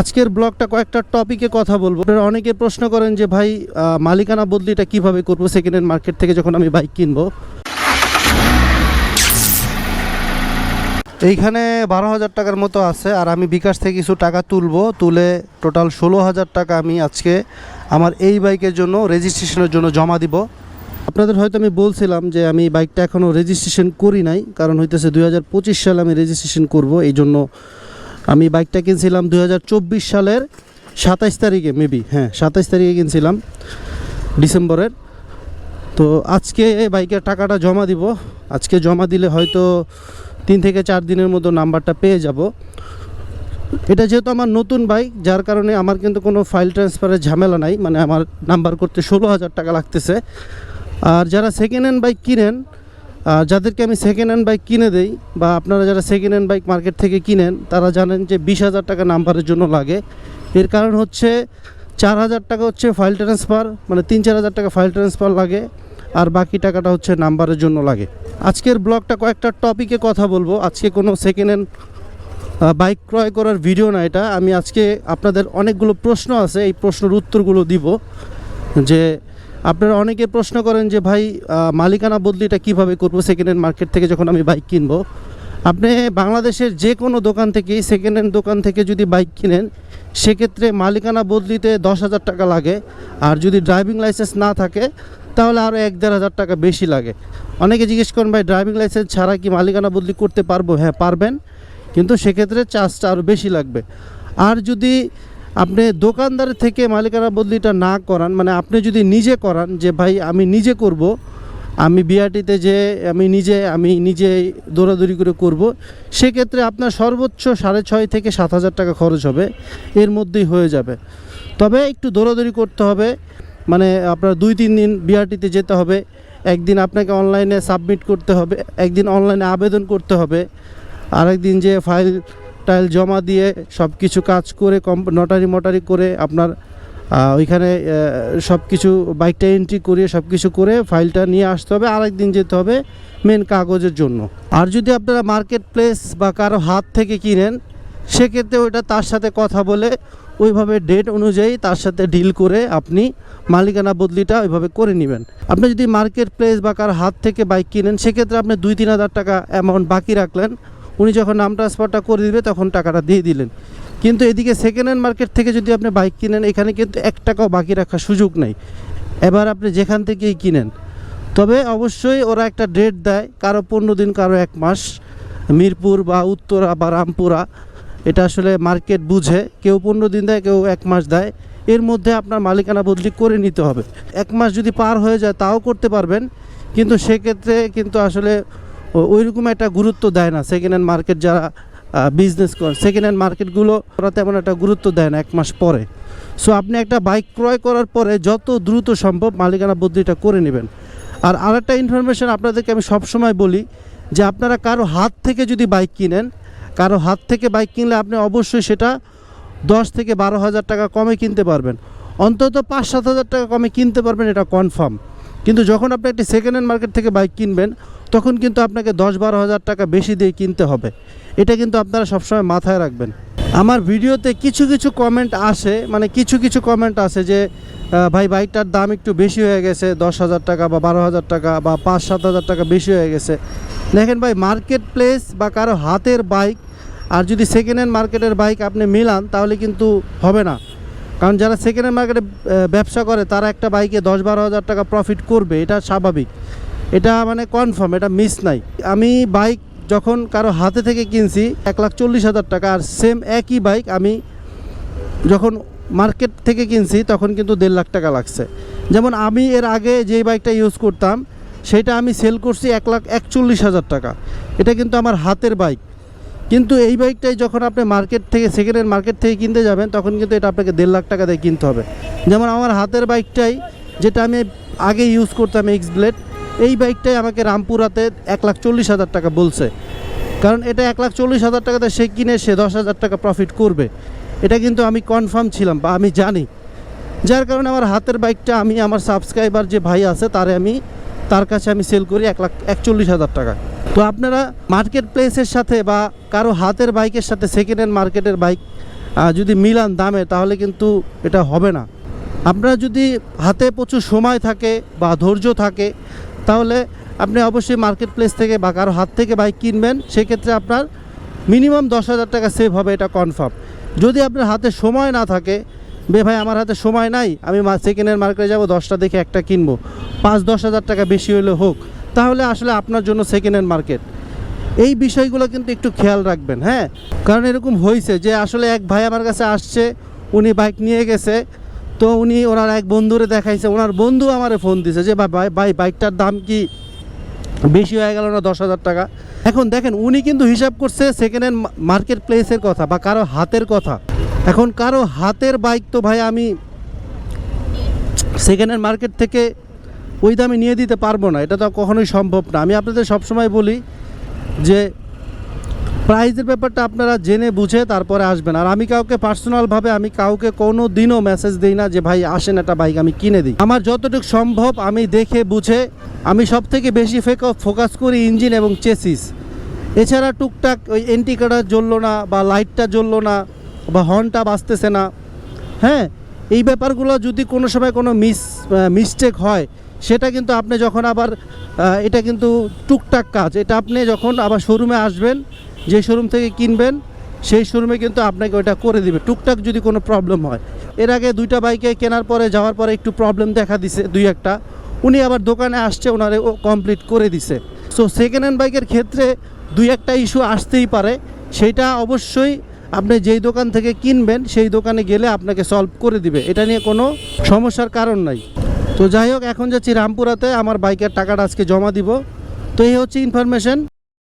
আজকের ব্লগটা কয়েকটা টপিকে কথা বলব। অনেকে প্রশ্ন করেন যে, ভাই মালিকানা বদলিটা কীভাবে করব? সেকেন্ড হ্যান্ড মার্কেট থেকে যখন আমি বাইক কিনবো? এইখানে বারো হাজার টাকার মতো আছে, আর আমি বিকাশ থেকে কিছু টাকা তুলবো। তুলে টোটাল ষোলো হাজার টাকা আমি আজকে আমার এই বাইকের জন্য রেজিস্ট্রেশনের জন্য জমা দিব। আপনাদের হয়তো আমি বলছিলাম যে, আমি বাইকটা এখনও রেজিস্ট্রেশন করি নাই, কারণ হইতেছে দুই হাজার পঁচিশ সালে আমি রেজিস্ট্রেশন করব, এই জন্য আমি বাইকটা কিনছিলাম দুই হাজার চব্বিশ সালের সাতাইশ তারিখে মেবি হ্যাঁ সাতাইশ তারিখে কিনছিলাম, ডিসেম্বরের। তো আজকে বাইকের টাকাটা জমা দিব। আজকে জমা দিলে হয়তো তিন থেকে চার দিনের মতো নাম্বারটা পেয়ে যাব। এটা যেহেতু আমার নতুন বাইক, যার কারণে আমার কিন্তু কোনো ফাইল ট্রান্সফারের ঝামেলা নাই মানে আমার নাম্বার করতে ষোলো হাজার টাকা লাগতেছে। আর যারা সেকেন্ড হ্যান্ড বাইক কিনেন যাদেরকে আমি সেকেন্ড হ্যান্ড বাইক কিনে দেই বা আপনারা যারা সেকেন্ড হ্যান্ড বাইক মার্কেট থেকে কিনেন, তারা জানেন যে বিশ হাজার টাকা নাম্বারের জন্য লাগে। এর কারণ হচ্ছে চার হাজার টাকা হচ্ছে ফাইল ট্রান্সফার মানে তিন চার হাজার টাকা ফাইল ট্রান্সফার লাগে, আর বাকি টাকাটা হচ্ছে নাম্বারের জন্য লাগে। আজকের ব্লগটা কয়েকটা টপিকে কথা বলব। আজকে কোনো সেকেন্ড হ্যান্ড বাইক ক্রয় করার ভিডিও না এটা। আমি আজকে আপনাদের অনেকগুলো প্রশ্ন আছে, এই প্রশ্নের উত্তরগুলো দিব। যে আপনারা অনেকে প্রশ্ন করেন যে, ভাই মালিকানা বদলিটা কীভাবে করব? সেকেন্ড হ্যান্ড মার্কেট থেকে যখন আমি বাইক কিনবো। আপনি বাংলাদেশের যে কোনো দোকান থেকেই সেকেন্ড হ্যান্ড দোকান থেকে যদি বাইক কিনেন, সেক্ষেত্রে মালিকানা বদলিতে দশ হাজার টাকা লাগে। আর যদি ড্রাইভিং লাইসেন্স না থাকে, তাহলে আরও এক দেড় হাজার টাকা বেশি লাগে। অনেকে জিজ্ঞেস করেন, ভাই ড্রাইভিং লাইসেন্স ছাড়া কি মালিকানা বদলি করতে পারব? হ্যাঁ পারবেন। কিন্তু সেক্ষেত্রে চার্জটা আরও বেশি লাগবে। আর যদি আপনি দোকানদার থেকে মালিকানা বদলিটা না করান মানে আপনি যদি নিজে করান যে, ভাই, আমি নিজে করব, আমি বিআরটিতে যে, আমি নিজে আমি নিজে দৌড়াদৌড়ি করে করব, সেক্ষেত্রে আপনার সর্বোচ্চ সাড়ে ছয় থেকে সাত হাজার টাকা খরচ হবে, এর মধ্যেই হয়ে যাবে। তবে একটু দৌড়াদৌড়ি করতে হবে মানে আপনার দুই তিন দিন বিআরটিতে যেতে হবে, একদিন আপনাকে অনলাইনে সাবমিট করতে হবে, একদিন অনলাইনে আবেদন করতে হবে, আরেকদিন যে ফাইল টাইল জমা দিয়ে সব কিছু কাজ করে কম নটারি মটারি করে আপনার ওইখানে সব কিছু বাইকটা এন্ট্রি করিয়ে সব কিছু করে ফাইলটা নিয়ে আসতে হবে আরেক দিন যেতে হবে মেন কাগজের জন্য। আর যদি আপনারা মার্কেট প্লেস বা কারও হাত থেকে কিনেন, সেক্ষেত্রে ওইটা তার সাথে কথা বলে, ওইভাবে ডেট অনুযায়ী তার সাথে ডিল করে আপনি মালিকানা বদলিটা ওইভাবে করে নেবেন। আপনি যদি মার্কেট প্লেস বা কারও হাত থেকে বাইক কিনেন, সেক্ষেত্রে আপনি দুই তিন হাজার টাকা অ্যামাউন্ট বাকি রাখলেন উনি যখন নাম ট্রান্সফারটা করে দিবে, তখন টাকাটা দিয়ে দিলেন। কিন্তু এদিকে সেকেন্ড হ্যান্ড মার্কেট থেকে যদি আপনি বাইক কিনেন, এখানে কিন্তু এক টাকাও বাকি রাখার সুযোগ নেই। এবার আপনি যেখান থেকেই কিনেন। তবে অবশ্যই ওরা একটা ডেট দেয়, কারও পনেরো দিন, কারও এক মাস। মিরপুর বা উত্তরা বা রামপুরা, এটা আসলে মার্কেট বুঝে। কেউ পনেরো দিন দেয়, কেউ এক মাস দেয়। এর মধ্যে আপনার মালিকানা বদলি করে নিতে হবে। এক মাস যদি পার হয়ে যায়, তাও করতে পারবেন। কিন্তু সেক্ষেত্রে কিন্তু আসলে ওইরকম একটা গুরুত্ব দেয় না। সেকেন্ড হ্যান্ড মার্কেট যারা বিজনেস করে সেকেন্ড হ্যান্ড মার্কেটগুলো ওরা তেমন একটা গুরুত্ব দেয় না এক মাস পরে। সো আপনি একটা বাইক ক্রয় করার পরে যত দ্রুত সম্ভব মালিকানা বদলিটা করে নেবেন। আর আরেকটা ইনফরমেশন আপনাদেরকে আমি সবসময় বলি যে আপনারা কারও হাত থেকে যদি বাইক কিনেন, কারও হাত থেকে বাইক কিনলে আপনি অবশ্যই সেটা দশ থেকে বারো হাজার টাকা কমে কিনতে পারবেন। অন্তত পাঁচ সাত হাজার টাকা কমে কিনতে পারবেন, এটা কনফার্ম কিন্তু যখন আপনি একটি সেকেন্ড হ্যান্ড মার্কেট থেকে বাইক কিনবেন, তখন কিন্তু আপনাকে দশ বারো হাজার টাকা বেশি দিয়ে কিনতে হবে। এটা কিন্তু আপনারা সবসময় মাথায় রাখবেন। আমার ভিডিওতে কিছু কিছু কমেন্ট আসে মানে কিছু কিছু কমেন্ট আসে যে ভাই বাইকটার দাম একটু বেশি হয়ে গেছে, দশ হাজার টাকা বা বারো হাজার টাকা বা পাঁচ, সাত হাজার টাকা বেশি হয়ে গেছে। দেখেন ভাই মার্কেট প্লেস বা কারও হাতের বাইক আর যদি সেকেন্ড হ্যান্ড মার্কেটের বাইক আপনি মিলান, তাহলে কিন্তু হবে না। কারণ যারা সেকেন্ড হ্যান্ড মার্কেটে ব্যবসা করে, তারা একটা বাইকে দশ বারো হাজার টাকা প্রফিট করবে, এটা স্বাভাবিক। এটা মানে কনফার্ম এটা মিস নাই। আমি বাইক যখন কারও হাতে থেকে কিনছি, এক লাখ চল্লিশ হাজার টাকা, আর সেম একই বাইক আমি যখন মার্কেট থেকে কিনছি, তখন কিন্তু দেড় লাখ টাকা লাগছে। যেমন আমি এর আগে যেই বাইকটা ইউজ করতাম, সেটা আমি সেল করছি এক লাখ একচল্লিশ হাজার টাকা। এটা কিন্তু আমার হাতের বাইক কিন্তু এই বাইকটাই যখন আপনি মার্কেট থেকে সেকেন্ড হ্যান্ড মার্কেট থেকে কিনতে যাবেন, তখন কিন্তু এটা আপনাকে দেড় লাখ টাকা দিয়ে কিনতে হবে। যেমন আমার হাতের বাইকটাই, যেটা আমি আগে ইউজ করতাম এক্স ব্লেড এই বাইকটাই আমাকে রামপুরাতে এক লাখ চল্লিশ হাজার টাকা বলছে। কারণ এটা এক লাখ চল্লিশ হাজার টাকাতে সে কিনে, সে দশ হাজার টাকা প্রফিট করবে। এটা কিন্তু আমি কনফার্ম ছিলাম বা আমি জানি। যার কারণে আমার হাতের বাইকটা আমি, আমার সাবস্ক্রাইবার যে ভাই আছে, তারে আমি, তার কাছে আমি সেল করি এক লাখ, একচল্লিশ হাজার টাকা। তো আপনারা মার্কেট প্লেসের সাথে বা কারও হাতের বাইকের সাথে সেকেন্ড হ্যান্ড মার্কেটের বাইক যদি মিলান দামে, তাহলে কিন্তু এটা হবে না। আপনার যদি হাতে প্রচুর সময় থাকে বা ধৈর্য থাকে, তাহলে আপনি অবশ্যই মার্কেট প্লেস থেকে বা কারও হাত থেকে বাইক কিনবেন। সেক্ষেত্রে আপনার মিনিমাম দশ হাজার টাকা সেভ হবে, এটা কনফার্ম যদি আপনার হাতে সময় না থাকে, বে ভাই, আমার হাতে সময় নাই, আমি সেকেন্ড হ্যান্ড মার্কেটে যাব, দশটা দেখে একটা কিনবো। পাঁচ দশ হাজার টাকা বেশি হলে হোক তাহলে আসলে আপনার জন্য সেকেন্ড হ্যান্ড মার্কেট এই বিষয়গুলো কিন্তু একটু খেয়াল রাখবেন হ্যাঁ? কারণ এরকম হয়েছে যে আসলে এক ভাই আমার কাছে আসছে, উনি বাইক নিয়ে গেছে, তো উনি ওনার এক বন্ধুরে দেখাইছে, ওনার বন্ধু আমারে ফোন দিছে যে, ভাই ভাই বাইকটার দাম কি বেশি হয়ে গেল না দশ হাজার টাকা? এখন দেখেন, উনি কিন্তু হিসাব করছে সেকেন্ড হ্যান্ড মার্কেট প্লেসের কথা বা কারও হাতের কথা। এখন কারও হাতের বাইক তো ভাই আমি সেকেন্ড হ্যান্ড মার্কেট থেকে ওই দামে নিয়ে দিতে পারব না, এটা তো কখনোই সম্ভব না। আমি আপনাদের সবসময় বলি যে প্রাইজের ব্যাপারটা আপনারা জেনে বুঝে তারপরে আসবেন। আর আমি কাউকে পার্সোনালভাবে আমি কাউকে কোনো দিনও মেসেজ দিই না যে, ভাই, আসেন একটা বাইক আমি কিনে দিই। আমার যতটুকু সম্ভব আমি দেখে বুঝে আমি সব থেকে বেশি ফোকাস করি ইঞ্জিন এবং চেসিস এছাড়া টুকটাক ওই এন্টিকাটা জ্বললো না বা লাইটটা জ্বললো না বা হর্নটা বাজতেছে না। হ্যাঁ এই ব্যাপারগুলো যদি কোনো সময় কোনো মিস মিস্টেক হয় সেটা কিন্তু আপনি যখন আবার এটা কিন্তু টুকটাক কাজ। এটা আপনি যখন আবার শোরুমে আসবেন, যে শোরুম থেকে কিনবেন, সেই শোরুমে কিন্তু আপনাকে ওটা করে দিবে। টুকটাক যদি কোনো প্রবলেম হয়। এর আগে দুইটা বাইকে কেনার পরে, যাওয়ার পরে একটু প্রবলেম দেখা দিছে দুই একটা। উনি আবার দোকানে আসছে, ওনারে ও কমপ্লিট করে দিছে। সো সেকেন্ড হ্যান্ড বাইকের ক্ষেত্রে দুই একটা ইস্যু আসতেই পারে। সেটা অবশ্যই আপনি যেই দোকান থেকে কিনবেন, সেই দোকানে গেলে আপনাকে সলভ করে দিবে। এটা নিয়ে কোনো সমস্যার কারণ নাই। তো যাই হোক, এখন যাচ্ছি রামপুরাতে, আমার বাইকের টাকাটা আজকে জমা দিব। তো এই হচ্ছে ইনফরমেশন